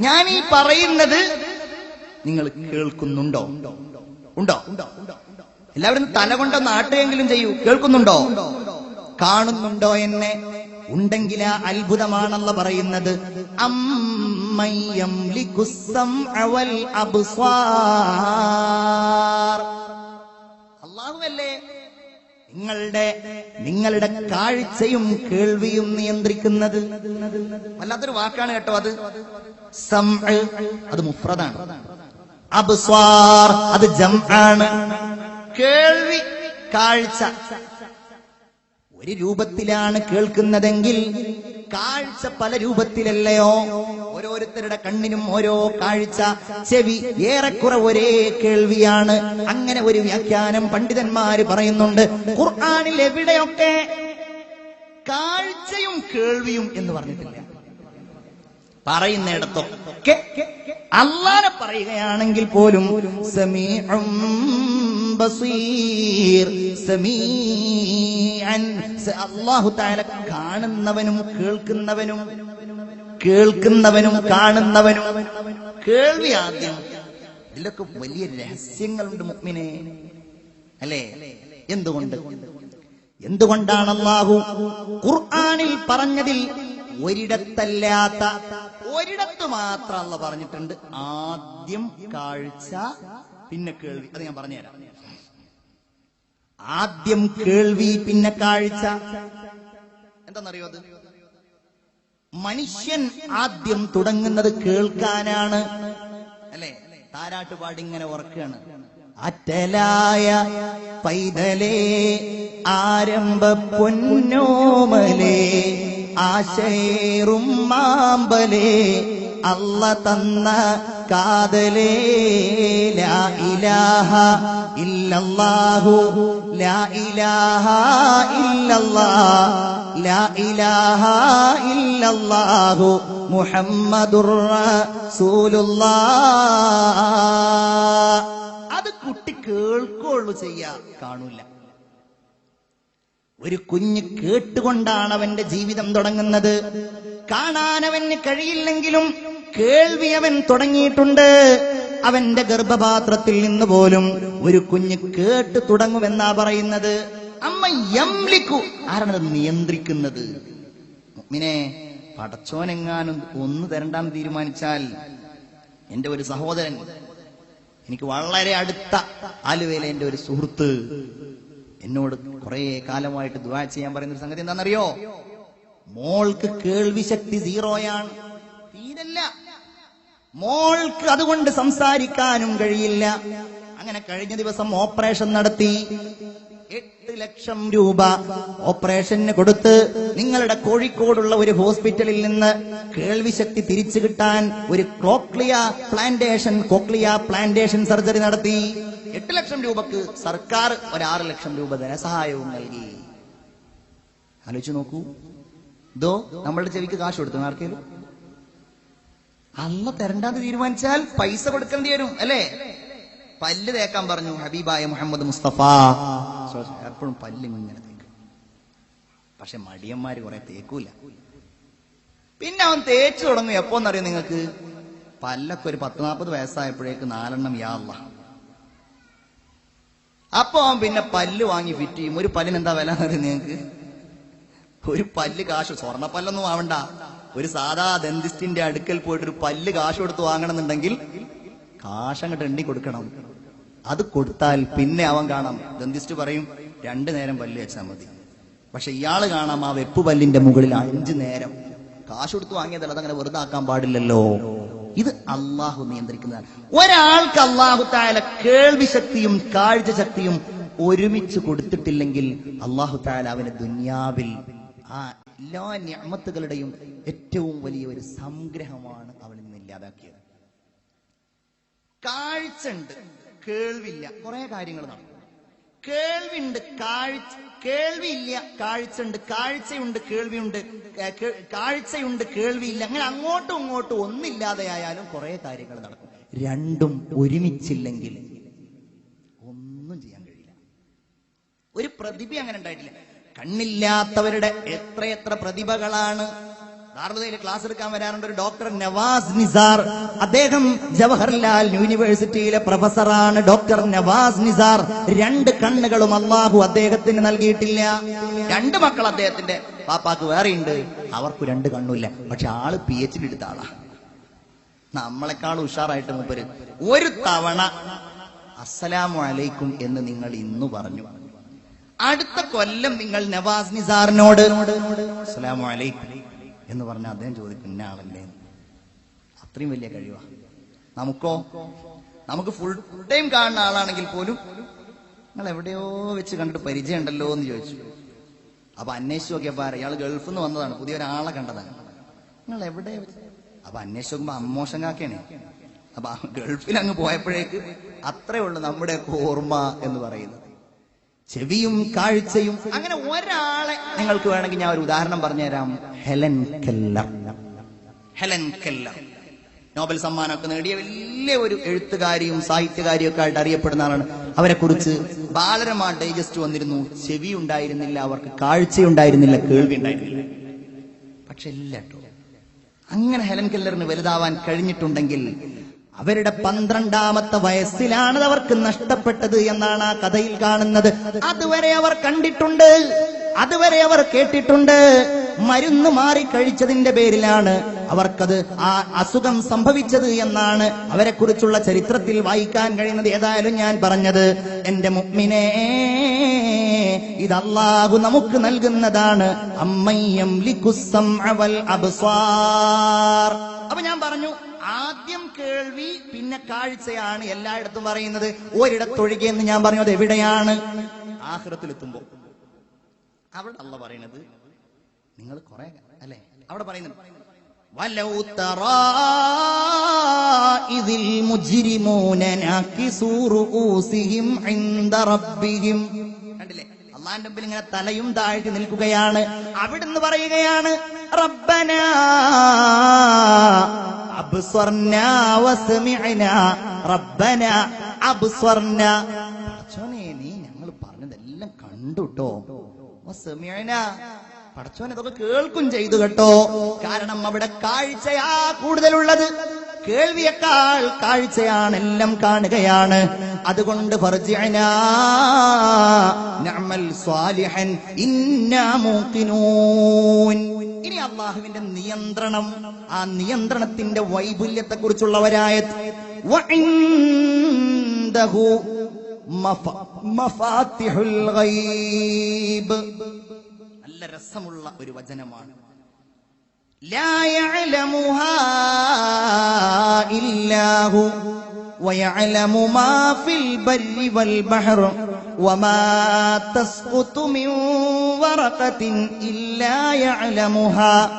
ഞാൻ ഈ പറയുന്നത് നിങ്ങൾ കേൾക്കുന്നുണ്ടോ? ഉണ്ടോ? എല്ലാവരും തല കൊണ്ടൊന്ന് നാട്ടുകെങ്കിലും ചെയ്യൂ. കേൾക്കുന്നുണ്ടോ? കാണുന്നുണ്ടോ എന്നെ? ഉണ്ടെങ്കിൽ ആ അത്ഭുതമാണല്ല പറയുന്നത്. അമ്മയ്യം ലിഖുസം അവൽ അള്ളാഹുവല്ലേ നിങ്ങളുടെ നിങ്ങളുടെ കാഴ്ചയും കേൾവിയും നിയന്ത്രിക്കുന്നത്. വല്ലാത്തൊരു വാക്കാണ് കേട്ടോ അത്. സം അത് മുഫ്രദാണ്. അബ്സ്വാർ അത് ജംആണ്. കേൾവി കാഴ്ച. ഒരു രൂപത്തിലാണ് കേൾക്കുന്നതെങ്കിൽ കാഴ്ച പല രൂപത്തിലല്ലയോ? ഓരോരുത്തരുടെ കണ്ണിനും ഓരോ കാഴ്ച ചെവി ഏറെക്കുറെ ഒരേ കേൾവിയാണ്. അങ്ങനെ ഒരു വ്യാഖ്യാനം പണ്ഡിതന്മാര് പറയുന്നുണ്ട്. ഖുർആാനിൽ എവിടെയൊക്കെ കാഴ്ചയും കേൾവിയും എന്ന് പറഞ്ഞിട്ടില്ല. പറയുന്നിടത്തൊക്കെ. അള്ളാനെ പറയുകയാണെങ്കിൽ പോലും സമീഉം ബസീർ സമീഅൻ. അല്ലാഹു തആല കാണുന്നവനും കേൾക്കുന്നവനും കേൾക്കുന്നവനും കാണുന്നവനും. കേൾവി ആദ്യം. ഇതിലൊക്കെ വലിയ രഹസ്യങ്ങളുണ്ട് മുക്മിനെ അല്ലേ? എന്തുകൊണ്ട്? എന്തുകൊണ്ടാണ് അള്ളാഹു ഖുർആാനിൽ പറഞ്ഞതിൽ ഒരിടത്തല്ലാത്ത ഒരിടത്ത് മാത്രം അള്ള പറഞ്ഞിട്ടുണ്ട്. ആദ്യം കാഴ്ച പിന്നെ കേൾവി. അത് ഞാൻ പറഞ്ഞുതരാം. ആദ്യം കേൾവി പിന്നെ കാഴ്ച. എന്താണെന്നറിയോ അത്? മനുഷ്യൻ ആദ്യം തുടങ്ങുന്നത് കേൾക്കാനാണ്. അല്ലെ? താരാട്ടുപാടി ഇങ്ങനെ ഉറക്കുകയാണ് അറ്റലായ പൈതലേ ആരംഭ പൊന്നോമലേ ആശേറും മാമ്പലേ അല്ല തന്ന ലാ ഇലാഹ ഇല്ലല്ലാഹു ലാ ഇലാഹ ഇല്ലല്ലാഹ് ലാ ഇലാഹ ഇല്ലല്ലാഹു മുഹമ്മദുർ അത് കുട്ടി കേൾക്കുള്ളൂ ചെയ്യാ കാണൂല. ഒരു കുഞ്ഞ് കേട്ടുകൊണ്ടാണ് അവന്റെ ജീവിതം തുടങ്ങുന്നത്. കാണാൻ അവന് കഴിയില്ലെങ്കിലും കേൾവി അവൻ തുടങ്ങിയിട്ടുണ്ട്. അവന്റെ ഗർഭപാത്രത്തിൽ നിന്ന് പോലും ഒരു കുഞ്ഞ് കേട്ട് തുടങ്ങുമെന്നാ പറയുന്നത്. അമ്മ യംലിക്കു. ആരാണത് നിയന്ത്രിക്കുന്നത്? മിനെ പടച്ചോനെങ്ങാനും ഒന്ന് തരണ്ടാൻ തീരുമാനിച്ചാൽ എന്റെ ഒരു സഹോദരൻ എനിക്ക് വളരെ അടുത്ത ആലുവയിലെ എന്റെ ഒരു സുഹൃത്ത് എന്നോട് കുറെ കാലമായിട്ട് ദുആ ചെയ്യാൻ പറയുന്ന ഒരു സംഗതി എന്താണെന്നറിയോ? മോൾക്ക് കേൾവി ശക്തി സീറോയാണ്. മോൾക്ക് അതുകൊണ്ട് സംസാരിക്കാനും കഴിയില്ല. അങ്ങനെ കഴിഞ്ഞ ദിവസം ഓപ്പറേഷൻ നടത്തി. എട്ട് ലക്ഷം രൂപ ഓപ്പറേഷന് കൊടുത്ത് നിങ്ങളുടെ കോഴിക്കോടുള്ള ഒരു ഹോസ്പിറ്റലിൽ നിന്ന് കേൾവിശക്തി തിരിച്ചു കിട്ടാൻ ഒരു cochlear plantation cochlear plantation surgery നടത്തി. എട്ട് ലക്ഷം രൂപക്ക് സർക്കാർ ഒരു ആറ് ലക്ഷം രൂപ ധനസഹായവും നൽകി. ആലോചിച്ച് നോക്കൂ. ഇതോ നമ്മളുടെ ചെവിക്ക് കാശ് കൊടുത്തു? ആർക്കേലും? അല്ല തരണ്ടാന്ന് തീരുമാനിച്ചാൽ പൈസ കൊടുക്കേണ്ടി വരും അല്ലേ? പല്ല് തേക്കാൻ പറഞ്ഞു ഹബീബായ മുഹമ്മദ് മുസ്തഫ. എപ്പോഴും പല്ല് ഇങ്ങനെ തേക്കും. പക്ഷെ മടിയന്മാര് കുറെ തേക്കൂല. പിന്നെ അവൻ തേച്ചു തുടങ്ങും. എപ്പോന്നറിയ നിങ്ങൾക്ക്? പല്ലൊക്കെ ഒരു പത്ത് നാൽപ്പത് വയസ്സായപ്പോഴേക്ക് നാലെണ്ണം യാള്ള അപ്പൊ അവൻ പിന്നെ പല്ല് വാങ്ങി ഫിറ്റ് ചെയ്യും. ഒരു പല്ലിന് എന്താ വില എന്നറിയോ നിങ്ങൾക്ക്? ഒരു പല്ല് കാശ് സ്വർണ പല്ലൊന്നും ആവണ്ട ഒരു സാധാ ദന്തിസ്റ്റിന്റെ അടുക്കൽ പോയിട്ട് ഒരു പല്ല് കാശ് കൊടുത്ത് വാങ്ങണമെന്നുണ്ടെങ്കിൽ കാശ് അങ്ങോട്ട് എണ്ണി കൊടുക്കണം. അത് കൊടുത്താൽ പിന്നെ അവൻ കാണാം. ദന്തിസ്റ്റ് പറയും രണ്ടു നേരം പല്ല് വെച്ചാൽ മതി. പക്ഷെ ഇയാൾ കാണാം ആ വെപ്പ് പല്ലിന്റെ മുകളിൽ അഞ്ചു നേരം. കാശ് കൊടുത്ത് വാങ്ങിയതല്ല അതങ്ങനെ വെറുതെ ആക്കാൻ പാടില്ലല്ലോ. ഇത് അള്ളാഹു നിയന്ത്രിക്കുന്നതാണ്. ഒരാൾക്ക് അള്ളാഹു താല കേൾവി ശക്തിയും കാഴ്ച ശക്തിയും ഒരുമിച്ച് കൊടുത്തിട്ടില്ലെങ്കിൽ അള്ളാഹു താല അവന് ദുന്യാവിൽ ആ എല്ലാ ഞാമത്തുകളുടെയും ഏറ്റവും വലിയ ഒരു സംഗ്രഹമാണ് അവൾ നിന്ന് ഇല്ലാതാക്കിയത്. കാഴ്ച ഉണ്ട് കേൾവില്ല. കുറെ കാര്യങ്ങൾ നടക്കും കേൾവിണ്ട് കാഴ്ച കേൾവിയില്ല കാഴ്ച ഉണ്ട് കാഴ്ചയുണ്ട് കേൾവിയുണ്ട് കാഴ്ചയുണ്ട് കേൾവിയില്ല. അങ്ങനെ അങ്ങോട്ടും ഇങ്ങോട്ടും ഒന്നില്ലാതെയായാലും കുറെ കാര്യങ്ങൾ നടക്കും. രണ്ടും ഒരുമിച്ചില്ലെങ്കിൽ ഒന്നും ചെയ്യാൻ കഴിയില്ല. ഒരു പ്രതിഭ അങ്ങനെ ഉണ്ടായിട്ടില്ല. കണ്ണില്ലാത്തവരുടെ എത്രയെത്ര പ്രതിഭകളാണ്. ദാറുദയിൽ ക്ലാസ് എടുക്കാൻ വരാറുണ്ട് ഒരു ഡോക്ടർ നവാസ് നിസാർ. അദ്ദേഹം ജവഹർലാൽ യൂണിവേഴ്സിറ്റിയിലെ പ്രൊഫസറാണ്. ഡോക്ടർ നവാസ് നിസാർ. രണ്ട് കണ്ണുകളും അള്ളാഹു അദ്ദേഹത്തിന് നൽകിയിട്ടില്ല. രണ്ട് മക്കൾ അദ്ദേഹത്തിന്റെ പാപ്പാക്ക് വേറെയുണ്ട്. അവർക്ക് രണ്ട് കണ്ണുമില്ല. പക്ഷെ ആൾ പി എച്ച് ഡി എടുത്ത ആളാ. നമ്മളെക്കാൾ ഉഷാറായിട്ട് മൂപ്പര്. ഒരു തവണ അസ്സലാമലൈക്കും എന്ന് നിങ്ങൾ ഇന്ന് പറഞ്ഞു. അടുത്ത കൊല്ലം നിങ്ങൾ നവാസ് നിസാറിനോട് എന്ന് പറഞ്ഞ അദ്ദേഹം ചോദിക്കും ഇന്ന അത്രയും വലിയ കഴിവാ. നമുക്കോ? നമുക്ക് ഫുൾ ടൈം കാണുന്ന ആളാണെങ്കിൽ പോലും നിങ്ങൾ എവിടെയോ വെച്ച് കണ്ടിട്ട് പരിചയം ഉണ്ടല്ലോ എന്ന് ചോദിച്ചു. അപ്പൊ അന്വേഷിച്ച് നോക്കിയപ്പോ? ഇയാൾ ഗൾഫിൽ നിന്ന് വന്നതാണ് പുതിയ ഒരാളെ കണ്ടതാണ്. നിങ്ങൾ എവിടെ അപ്പൊ അന്വേഷിച്ച് നോക്കുമ്പോ അമ്മോശം കാക്കയാണ്. അപ്പൊ ഗൾഫിൽ അങ്ങ് പോയപ്പോഴേക്ക് അത്രേ ഉള്ളൂ നമ്മുടെ ഓർമ്മ എന്ന് പറയുന്നത്. ചെവിയും കാഴ്ചയും. അങ്ങനെ ഒരാളെ നിങ്ങൾക്ക് വേണമെങ്കിൽ ഞാൻ ഒരു ഉദാഹരണം പറഞ്ഞുതരാം. Helen Keller. Helen Keller. Nobel സമ്മാനമൊക്കെ നേടിയ വലിയ ഒരു എഴുത്തുകാരിയും സാഹിത്യകാരിയും ഒക്കെ ആയിട്ട് അറിയപ്പെടുന്ന ആളാണ്. അവരെ കുറിച്ച് ബാലരമ ഡൈജസ്റ്റ് വന്നിരുന്നു. ചെവി ഉണ്ടായിരുന്നില്ല അവർക്ക് കാഴ്ചയുണ്ടായിരുന്നില്ല കേൾവി ഉണ്ടായിരുന്നില്ല. പക്ഷെ ഇല്ല കേട്ടോ. അങ്ങനെ ഹെലൻ കെല്ലറിന് വലുതാവാൻ കഴിഞ്ഞിട്ടുണ്ടെങ്കിൽ അവരുടെ പന്ത്രണ്ടാമത്തെ വയസ്സിലാണ് അവർക്ക് നഷ്ടപ്പെട്ടത് എന്നാണ് ആ കഥയിൽ കാണുന്നത്. അതുവരെ അവർ കണ്ടിട്ടുണ്ട്. അതുവരെ അവർ കേട്ടിട്ടുണ്ട്. മരുന്ന് മാറി കഴിച്ചതിന്റെ പേരിലാണ് അവർക്കത് ആ അസുഖം സംഭവിച്ചത് എന്നാണ് അവരെ കുറിച്ചുള്ള ചരിത്രത്തിൽ വായിക്കാൻ കഴിയുന്നത്. ഏതായാലും ഞാൻ പറഞ്ഞത് എന്റെ മുഗ്മിനെ ഇത് നമുക്ക് നൽകുന്നതാണ്. അമ്മയ്യം ലിക്കുസം അവൽ അബ്സ്വാർ അപ്പൊ ഞാൻ പറഞ്ഞു ആദ്യം കേൾവി പിന്നെ കാഴ്ചയാണ് എല്ലായിടത്തും പറയുന്നത്. ഒരിടത്തൊഴികെ എന്ന് ഞാൻ പറഞ്ഞു അത് എവിടെയാണ്? ആഹ്റത്തിലെത്തുമ്പോ. അവിടെ അല്ല പറയുന്നത് നിങ്ങൾ കുറെ അല്ലെ? അവിടെ പറയുന്നുണ്ട്. റബ്ബിഹിം. കണ്ടില്ലേ? അള്ളാന്റെ മുമ്പിൽ ഇങ്ങനെ തലയും താഴ്ത്തി നിൽക്കുകയാണ്. അവിടുന്ന് പറയുകയാണ് റബ്ബന പടച്ചോനെ നീ ഞങ്ങൾ പറഞ്ഞതെല്ലാം കണ്ടുട്ടോ. വസ്മിഅന. ഇതൊക്കെ കേൾക്കും ചെയ്തു കേട്ടോ. കാരണം അവിടെ കാഴ്ചയാ കൂടുതലുള്ളത്. കേൾവിയേക്കാൾ കാഴ്ചയാണ് എല്ലാം കാണുകയാണ്. അതുകൊണ്ട് ഇനി അള്ളാഹുവിന്റെ നിയന്ത്രണം ആ നിയന്ത്രണത്തിന്റെ വൈപുല്യത്തെ കുറിച്ചുള്ളവരായ നല്ല രസമുള്ള ഒരു വചനമാണ്. ലായ الله ويعلم ما في البر والبحر وما تسقط من ورقة إلا يعلمها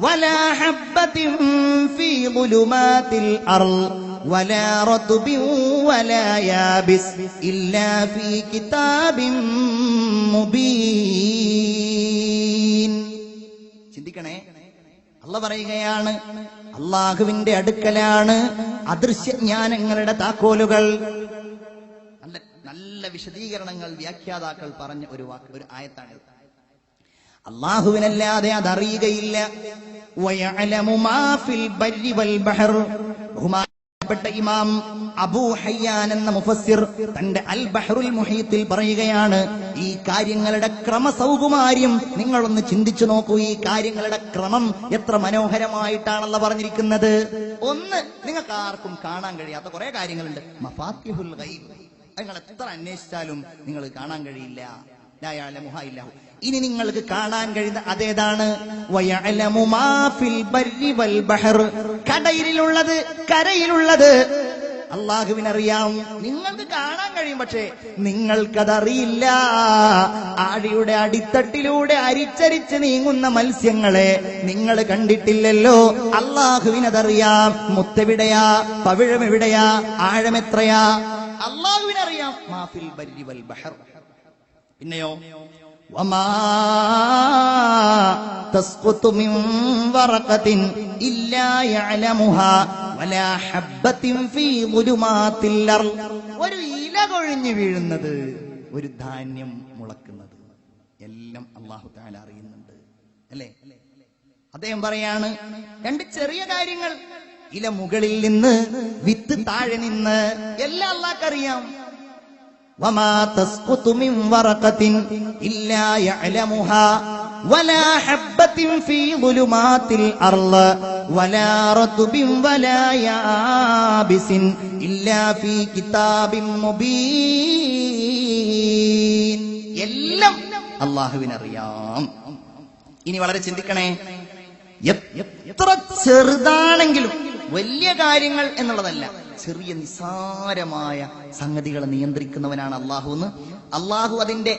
ولا حبة في ظلمات الأرض ولا رطب ولا يابس إلا في كتاب مبين. അല്ല പറയുകയാണ് അള്ളാഹുവിന്റെ അടുക്കലാണ് അദൃശ്യജ്ഞാനങ്ങളുടെ താക്കോലുകൾ. നല്ല നല്ല വിശദീകരണങ്ങൾ വ്യാഖ്യാതാക്കൾ പറഞ്ഞ ഒരു വാക്ക് ഒരു ആയത്താണ് അള്ളാഹുവിനല്ലാതെ അതറിയുകയില്ല. വയഅലമു ബഹുമാനപ്പെട്ട ഇമാം അബൂ ഹയ്യാൻ എന്ന മുഫസ്സിർ തന്റെ അൽ ബഹ്റുൽ മുഹീത്തിൽ പറയുകയാണ് ഈ കാര്യങ്ങളുടെ ക്രമസൗകുമാര്യം നിങ്ങളൊന്ന് ചിന്തിച്ചു നോക്കൂ ഈ കാര്യങ്ങളുടെ ക്രമം എത്ര മനോഹരമായിട്ടാണല്ലോ പറഞ്ഞിരിക്കുന്നത്. ഒന്ന് നിങ്ങൾക്ക് ആർക്കും കാണാൻ കഴിയാത്ത കുറെ കാര്യങ്ങളുണ്ട്. മഫാത്തിഹുൽ ഗൈബ്. നിങ്ങൾ എത്ര അന്വേഷിച്ചാലും നിങ്ങൾ കാണാൻ കഴിയില്ല. ലാ യഅലമുഹാ ഇല്ലാ ഹു. ഇനി നിങ്ങൾക്ക് കാണാൻ കഴിയുന്ന അതേതാണ്? കടയിലുള്ളത് കരയിലുള്ളത്. അള്ളാഹുവിനറിയാം. നിങ്ങൾക്ക് കാണാൻ കഴിയും പക്ഷേ നിങ്ങൾക്കതറിയില്ല. ആഴിയുടെ അടിത്തട്ടിലൂടെ അരിച്ചരിച്ച് നീങ്ങുന്ന മത്സ്യങ്ങളെ നിങ്ങൾ കണ്ടിട്ടില്ലല്ലോ. അള്ളാഹുവിനതറിയാം. മുത്തെവിടെയാ? പവിഴം എവിടെയാ ആഴമെത്രയാ? അള്ളാഹുവിനറിയാം. മാഫിൽ ബഹർ. പിന്നെയോ? وما تسقط من ورقة إلا يعلمها ولا حبة في ظلمات الأرض ഒരു ഇല കൊഴിഞ്ഞു വീഴുന്നത് ഒരു ധാന്യം മുളക്കുന്നത് എല്ലാം അള്ളാഹു താല അറിയുന്നുണ്ട് അല്ലേ അദ്ദേഹം പറയാണ് രണ്ട് ചെറിയ കാര്യങ്ങൾ ഇല മുകളിൽ നിന്ന് വിത്ത് താഴെ നിന്ന് എല്ലാം അള്ളാഹ്ക്കറിയാം وما تسقط من ورقة إلا يعلمها ولا حبة في ظلمات الأرض ولا رطب ولا يابس إلا في كتاب مبين എല്ലാം അള്ളാഹുവിനറിയാം ഇനി വളരെ ചിന്തിക്കണേ എ- എത്ര ചെറുതാണെങ്കിലും വലിയ കാര്യങ്ങൾ എന്നുള്ളതല്ല ചെറിയ നിസാരമായ സംഗതികളെ നിയന്ത്രിക്കുന്നവനാണ് അള്ളാഹു എന്ന് അള്ളാഹു അതിന്റെ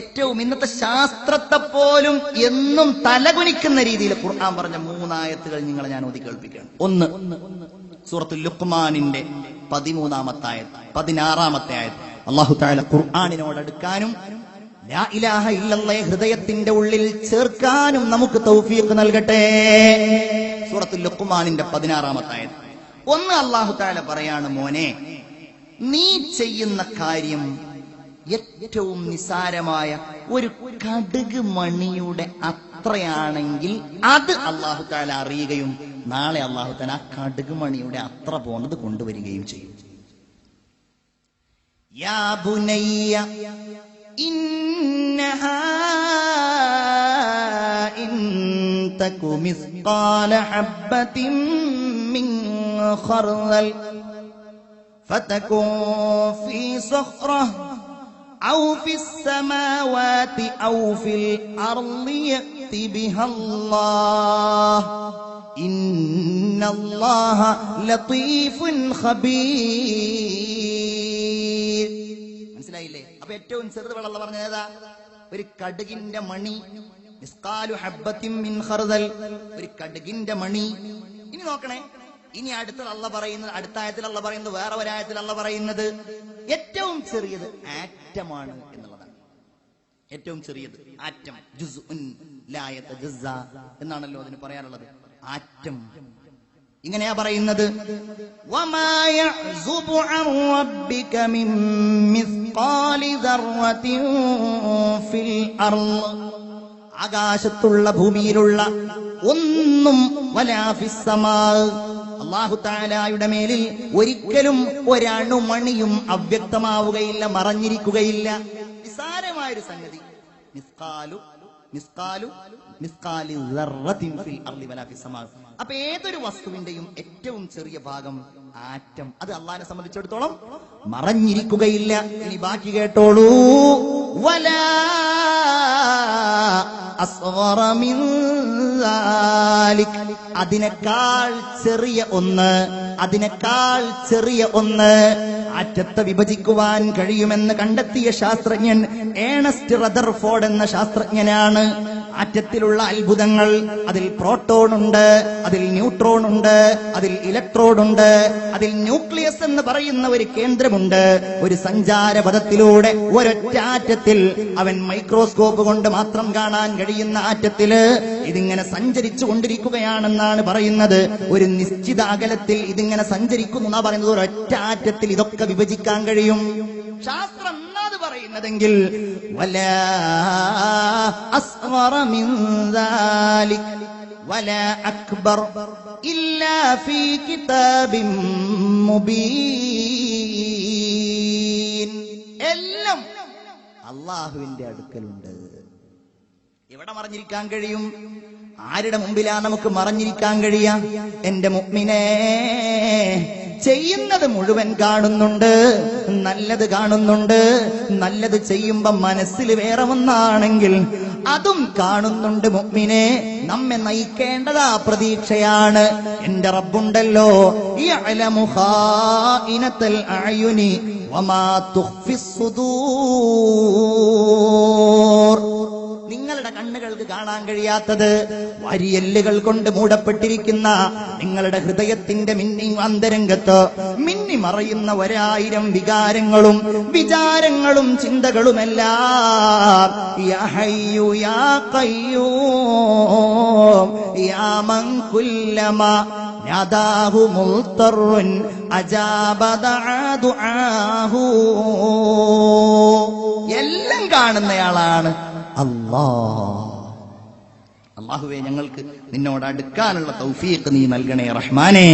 ഏറ്റവും ഇന്നത്തെ ശാസ്ത്രത്തെ പോലും എന്നും തലകുനിക്കുന്ന രീതിയിൽ ഖുർആൻ പറഞ്ഞ മൂന്നായത്തുകൾ നിങ്ങളെ ഞാൻ ഓതി കേൾപ്പിക്കുകയാണ് ഒന്ന് സൂറത്തുൽ ലുഖ്മാനിന്റെ പതിമൂന്നാമത്തെ ആയത് പതിനാറാമത്തെ ആയത്. അള്ളാഹു താല ഖുർആാനിനോട് അടുക്കാനും ലാ ഇലാഹ ഇല്ലല്ലാഹ് ഹൃദയത്തിന്റെ ഉള്ളിൽ ചേർക്കാനും നമുക്ക് തൗഫീഖ് നൽകട്ടെ. സൂറത്തുൽ ലുഖ്മാനിന്റെ പതിനാറാമത്തെ ആയത് ഒന്ന് അള്ളാഹു താല പറയാണ് മോനെ നീ ചെയ്യുന്ന കാര്യം ഏറ്റവും നിസാരമായ ഒരു കടുക് മണിയുടെ അത്രയാണെങ്കിൽ അത് അള്ളാഹു താല അറിയുകയും നാളെ അള്ളാഹു താല ആ കടുക് മണിയുടെ അത്ര പോണത് കൊണ്ടുവരികയും ചെയ്യും യാ ബുനയ്യ إنها إن تك مثقال حبة من خردل فتكن في صخرة أو في السماوات أو في الأرض يأت بها الله إن الله لطيف خبير മനസ്സിലായില്ലേ അപ്പൊ ഏറ്റവും ചെറുത് വെള്ളം പറഞ്ഞ ഏതാ ഒരു കടുകിന്റെ മണി മിസ്കാലു ഹബ്ബത്തിൻ മിൻ ഖർദൽ ഒരു കടുകിന്റെ മണി ഇനി നോക്കണേ ഇനി അടുത്ത അള്ള പറയുന്നത് അടുത്ത ആയത്തിൽ അള്ള പറയുന്നത് വേറെ ഒരായത്തിൽ അള്ള പറയുന്നത് ഏറ്റവും ചെറിയത് ആറ്റമാണ് എന്നുള്ളതാണ്. ഏറ്റവും ചെറിയത് ആറ്റം ജുസ്ഉൻ ലാ യതജസ്സ എന്നാണല്ലോ അതിന് പറയാറുള്ളത് ആറ്റം. ഇങ്ങനെയാ പറയുന്നത് ആകാശത്തുള്ള ഭൂമിയിലുള്ള ഒന്നും വലാ ഫിസ്സമാ അള്ളാഹു താലായുടെ മേലിൽ ഒരിക്കലും ഒരണുമണിയും അവ്യക്തമാവുകയില്ല മറഞ്ഞിരിക്കുകയില്ല. നിസ്സാരമായൊരു സംഗതി. നിസ്കാലു നിസ്കാലു നിസ്കാലി അപ്പൊ ഏതൊരു വസ്തുവിന്റെയും ഏറ്റവും ചെറിയ ഭാഗം ആറ്റം. അത് അള്ളാഹിനെ സംബന്ധിച്ചിടത്തോളം മറഞ്ഞിരിക്കുകയില്ല. ഇനി ബാക്കി കേട്ടോളൂ. വലാ. അതിനേക്കാൾ ചെറിയ ഒന്ന് അതിനേക്കാൾ ചെറിയ ഒന്ന്. ആറ്റത്തെ വിഭജിക്കുവാൻ കഴിയുമെന്ന് കണ്ടെത്തിയ ശാസ്ത്രജ്ഞൻ ഏണസ്റ്റ് റദർഫോർഡ് എന്ന ശാസ്ത്രജ്ഞനാണ്. ആറ്റത്തിലുള്ള അത്ഭുതങ്ങൾ അതിൽ പ്രോട്ടോൺ ഉണ്ട് അതിൽ ന്യൂട്രോൺ ഉണ്ട് അതിൽ ഇലക്ട്രോൺ ഉണ്ട് അതിൽ ന്യൂക്ലിയസ് എന്ന് പറയുന്ന ഒരു കേന്ദ്രമുണ്ട്. ഒരു സഞ്ചാരപഥത്തിലൂടെ ഒരൊറ്റ ആറ്റത്തിൽ അവൻ മൈക്രോസ്കോപ്പ് കൊണ്ട് മാത്രം കാണാൻ കഴിയുന്ന ആറ്റത്തിൽ ഇതിങ്ങനെ സഞ്ചരിച്ചു കൊണ്ടിരിക്കുകയാണെന്നാണ് പറയുന്നത്. ഒരു നിശ്ചിത അകലത്തിൽ ഇതിങ്ങനെ സഞ്ചരിക്കുന്നു എന്നാ പറയുന്നത്. ഒരൊറ്റ ആറ്റത്തിൽ ഇതൊക്കെ വിഭജിക്കാൻ കഴിയും. ശാസ്ത്രം പറയുന്നതെങ്കിൽ അക്ബർ എല്ലാം അള്ളാഹുവിന്റെ അടുക്കലുണ്ട്. എവിടെ മറിഞ്ഞിരിക്കാൻ കഴിയും? ആരുടെ മുമ്പിലാ നമുക്ക് മറിഞ്ഞിരിക്കാൻ കഴിയാം? എന്റെ മുഗ്മിനെ ചെയ്യുന്നത് മുഴുവൻ കാണുന്നുണ്ട്. നല്ലത് കാണുന്നുണ്ട്. നല്ലത് ചെയ്യുമ്പോ മനസ്സിൽ വേറെ ഒന്നാണെങ്കിൽ അതും കാണുന്നുണ്ട് മുഗ്മിനെ. നമ്മെ നയിക്കേണ്ടത് ആ പ്രതീക്ഷയാണ്. എന്റെ റബ്ബുണ്ടല്ലോ. വമാ തുഖ്ഫിസ് സുദൂർ. നിങ്ങളുടെ കണ്ണുകൾക്ക് കാണാൻ കഴിയാത്തത് വരിയല്ലുകൾ കൊണ്ട് മൂടപ്പെട്ടിരിക്കുന്ന നിങ്ങളുടെ ഹൃദയത്തിന്റെ മിന്നി അന്തരംഗത്ത് മിന്നി മറയുന്ന ഒരായിരം വികാരങ്ങളും വിചാരങ്ങളും ചിന്തകളുമെല്ലാം. എല്ലാം കാണുന്നയാളാണ്. അല്ലാ അള്ളാഹുവെ ഞങ്ങൾക്ക് നിന്നോട് അടുക്കാനുള്ള തൗഫീഖ് നീ നൽകണേ റഹ്മാനേ.